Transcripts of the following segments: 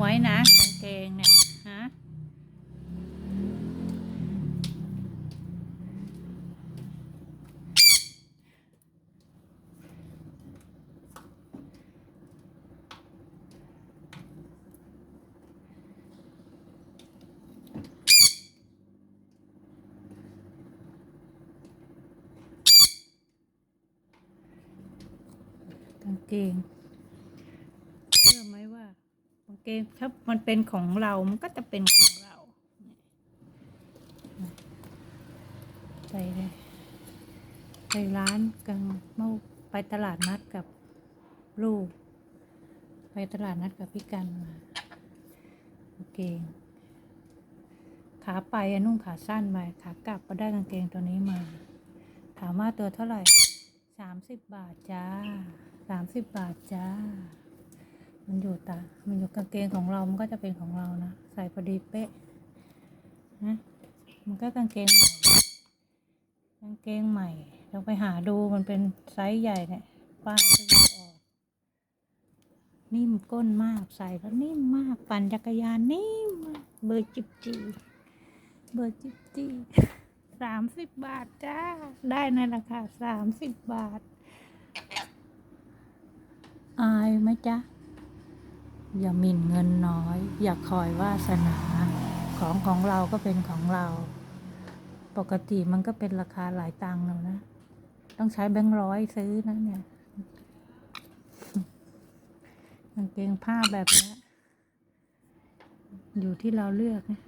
ไว้นะกางเกงเนี่ยฮะกางเกง เชื่อไหมว่ากางเกง ถ้ามันเป็นของเรามันก็จะเป็นของเรา ไปเลยไปร้านกลางเมื่อไปตลาดนัดกับลูก ไปตลาดนัดกับพี่กันมากางเกงขาไปอะนุ่งขาสั้นไปขากลับก็ได้กางเกงตัวนี้มา ถามว่าตัวเท่าไหร่สามสิบบาทจ้าสามสิบบาทจ้า มันอยู่ตา มันอยู่กางเกงของเรา มันก็จะเป็นของเรานะ ใส่พอดีเป๊ะ นะ มันก็กางเกงใหม่กางเกงใหม่ เราไปหาดูมันเป็นไซส์ใหญ่เนี่ย ป้ายก็ยังออก นิ่มก้นมาก ใส่แล้วนิ่มมาก ปั่นจักรยานนิ่มมากเบอร์จิบจีเบอร์จิบจีสามสิบบาทจ้า ได้ในราคาสามสิบบาท อายไหมจ๊ะ อย่าหมิ่นเงินน้อย อย่าคอยวาสนา ของของเราก็เป็นของเรา ปกติมันก็เป็นราคาหลายตังค์แล้วนะ ต้องใช้แบงค์ร้อยซื้อนะเนี่ยกางเกงผ้าแบบนี้อยู่ที่เราเลือกนะ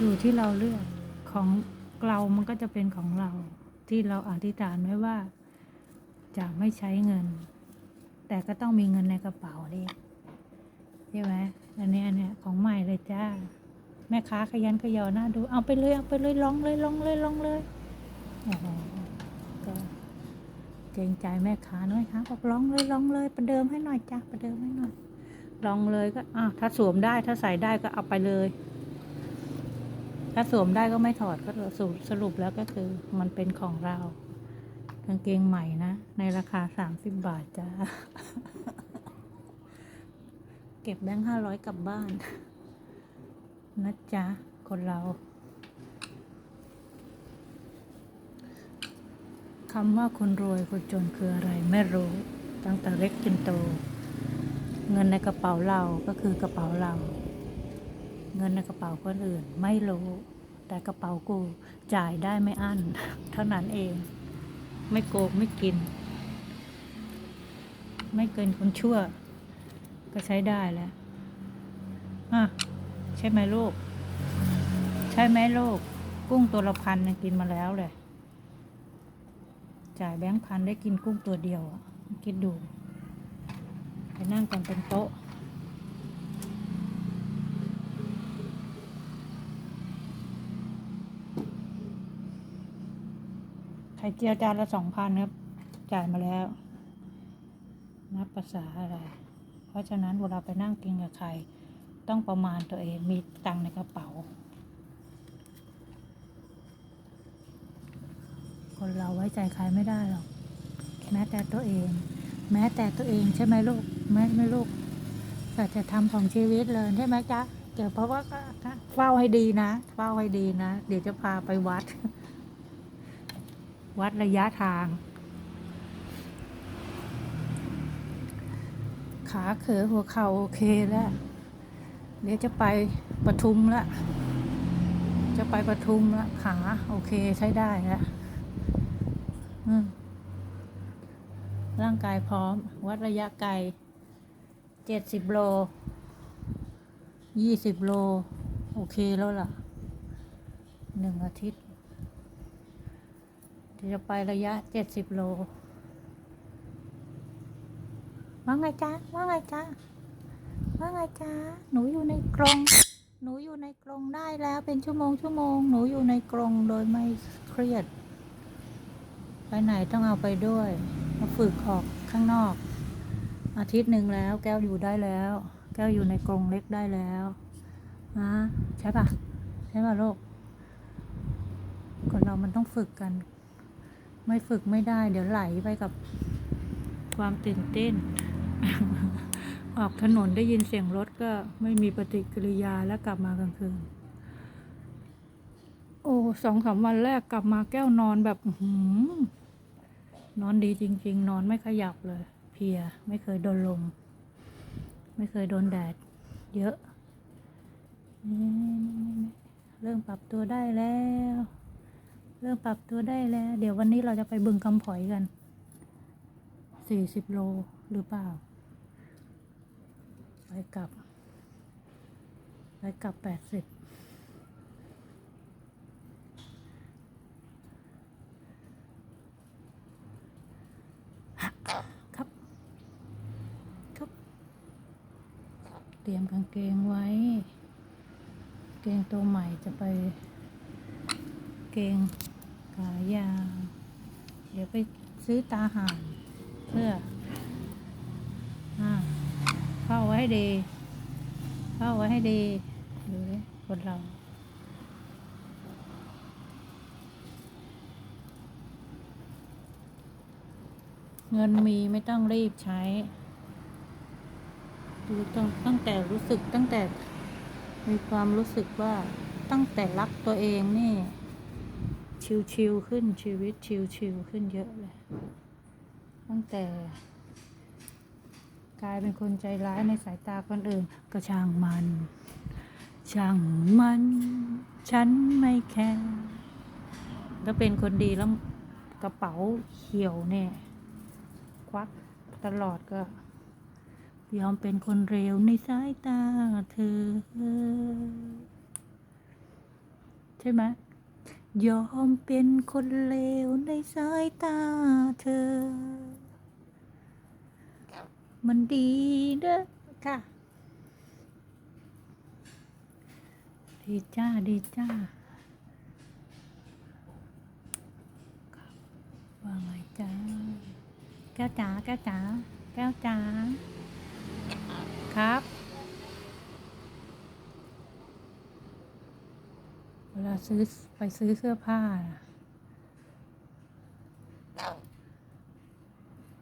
อยู่ที่เราเลือกของ เรามันก็จะเป็นของเรา ที่เราอธิษฐานไว้ว่า จะไม่ใช้เงิน แต่ก็ต้องมีเงินในกระเป๋าดิใช่ไหมอันนี้อันเนี้ยของใหม่เลยจ้า แม่ค้าขยันขยอหน้าดู เอาไปเลยเอาไปเลยลองเลยลองเลยลองเลยโอ้โหก็เกรงใจแม่ค้าน้อยค่ะบอกลองเลยลองเลยประเดิมให้หน่อยจ้าประเดิมให้หน่อยลองเลยก็อะถ้าสวมได้ถ้าใส่ได้ก็เอาไปเลย ถ้าสวมได้ก็ไม่ถอดก็สรุปสรุปแล้วก็คือมันเป็นของเรากางเกงใหม่นะ ในราคาสามสิบบาทจ้า เก็บแบงค์ห้าร้อยกลับบ้าน นะจ๊ะ คนเราคำว่าคนรวยคนจนคืออะไรไม่รู้ ตั้งแต่เล็กจนโต เงินในกระเป๋าเราก็คือกระเป๋าเรา เงินในกระเป๋าคนอื่น ไม่รู้ แต่กระเป๋ากูจ่ายได้ไม่อั้นเท่านั้นเอง ไม่โกงไม่กิน ไม่เกินคนชั่ว ก็ใช้ได้แล้วอะใช่ไหมลูก ใช่ไหมลูก กุ้งตัวละพันยังกินมาแล้วเลยจ่ายแบงค์พันได้กินกุ้งตัวเดียวอะ คิดดู ไปนั่งกันเป็นโต๊ะ ไข่เจียวจานละสองพันครับ จ่ายมาแล้ว นับภาษาอะไร เพราะฉะนั้นเวลาไปนั่งกินกับใคร ต้องประมาณตัวเอง มีตังในกระเป๋า คนเราไว้ใจใครไม่ได้หรอก แม้แต่ตัวเอง แม้แต่ตัวเองใช่ไหมลูก แม้ไม่ลูกแต่จะทำของชีวิตเลยใช่ไหมจ๊ะเดี๋ยวเพราะว่าก็เฝ้าให้ดีนะ เฝ้าให้ดีนะ เดี๋ยวจะพาไปวัด วัดระยะทาง ขาเขอหัวเข่าโอเคแล้ว เดี๋ยวจะไปปทุมละ จะไปปทุมละ ขาโอเคใช้ได้แล้วร่างกายพร้อม วัดระยะไกลเจ็ดสิบโลยี่สิบโล โอเคแล้วล่ะหนึ่งอาทิตย์ จะไประยะเจ็ดสิบโล ว่าไงจ๊ะ ว่าไงจ๊ะ ว่าไงจ๊ะ หนูอยู่ในกรง หนูอยู่ในกรงได้แล้วเป็นชั่วโมงชั่วโมง หนูอยู่ในกรงโดยไม่เครียด ไปไหนต้องเอาไปด้วย มาฝึกออกข้างนอก อาทิตย์หนึ่งแล้ว แก้วอยู่ได้แล้ว แก้วอยู่ในกรงเล็กได้แล้วนะใช่ปะใช่ปะโลกคนเรามันต้องฝึกกัน ไม่ฝึกไม่ได้ เดี๋ยวไหลไปกับความตื่นเต้น ออกถนนได้ยินเสียงรถก็ไม่มีปฏิกิริยาแล้วกลับมากลางคืน โอ้สองสามวันแรกกลับมาแก้วนอนแบบหือนอนดีจริง ๆ นอนไม่ขยับเลย เพีย ไม่เคยโดนลม ไม่เคยโดนแดด เยอะ เริ่มปรับตัวได้แล้ว เริ่มปรับตัวได้แล้ว เดี๋ยววันนี้เราจะไปบึงคำผอยกันสี่สิบโลหรือเปล่า ไปกลับ ไปกลับแปดสิบครับครับ เตรียมกางเกงไว้ เกงตัวใหม่จะไป เกงขายาว เดี๋ยวไปซื้อตาห่านเพื่ออ่าเข้าไว้ให้ดี เข้าไว้ให้ดีดูดิคนเราเงินมีไม่ต้องรีบใช้ดูตั้งตั้งแต่รู้สึกตั้งแต่มีความรู้สึกว่าตั้งแต่รักตัวเองนี่ ชิวๆขึ้นชีวิตชิวๆขึ้นเยอะเลย ตั้งแต่ กลายเป็นคนใจร้ายในสายตาคนอื่น ก็ช่างมัน ช่างมัน ฉันไม่แคร์แล้วเป็นคนดีแล้วกระเป๋าเขียวเนี่ยควักตลอดก็ยอมเป็นคนเร็วในสายตาเธอ ใช่ไหม ยอมเป็นคนเลวในสายตาเธอ มันดีเด้อค่ะ ดีจ้า ดีจ้าว่าไงจ้า แก้วจ๋า แก้วจ๋า แก้วจ๋า ครับ เวลา ซื้อไปซื้อเสื้อผ้าน่ะ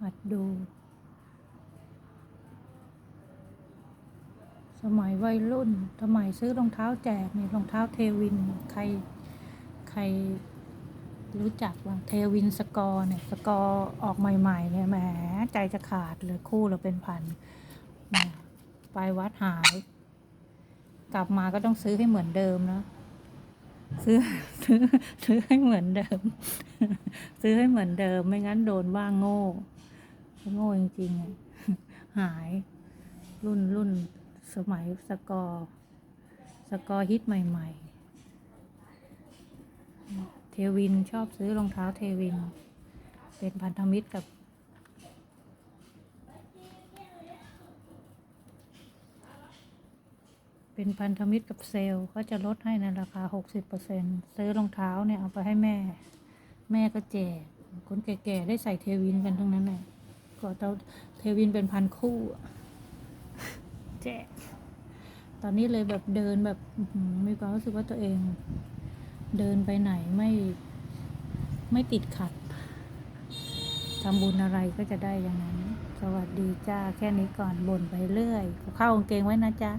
หัดดู สมัยวัยรุ่น สมัยซื้อรองเท้าแจกนี่รองเท้าเทวิน ใคร ใครรู้จักบ้างเทวินสกอร์เนี่ย สกอร์ออกใหม่ๆเนี่ยแหมใจจะขาดเลยคู่เราเป็นพัน ไปวัดหาย กลับมาก็ต้องซื้อให้เหมือนเดิมนะ ซื้อซื้อซื้อให้เหมือนเดิม ซื้อให้เหมือนเดิม ไม่งั้นโดนว่าโง่ โง่จริงๆหาย รุ่นรุ่นสมัยสกอร์สกอร์ฮิตใหม่ ๆ เทวินชอบซื้อรองเท้าเทวิน เป็นพันธมิตรกับ เป็นพันธมิตรกับเซลล์เขาจะลดให้ในราคา 60%ซื้อรองเท้าเนี่ยเอาไปให้แม่ แม่ก็แจกคนแก่ๆได้ใส่เทวินกันทั้งนั้นเลยก็เตาเทวินเป็นพันคู่แจกตอนนี้เลยแบบเดินแบบมีความรู้สึกว่าตัวเอง เดินไปไหนไม่ไม่ติดขัดทำบุญอะไรก็จะได้อย่างนั้น สวัสดีจ้า แค่นี้ก่อนบ่นไปเรื่อยเข้ากางเกงไว้นะจ๊ะ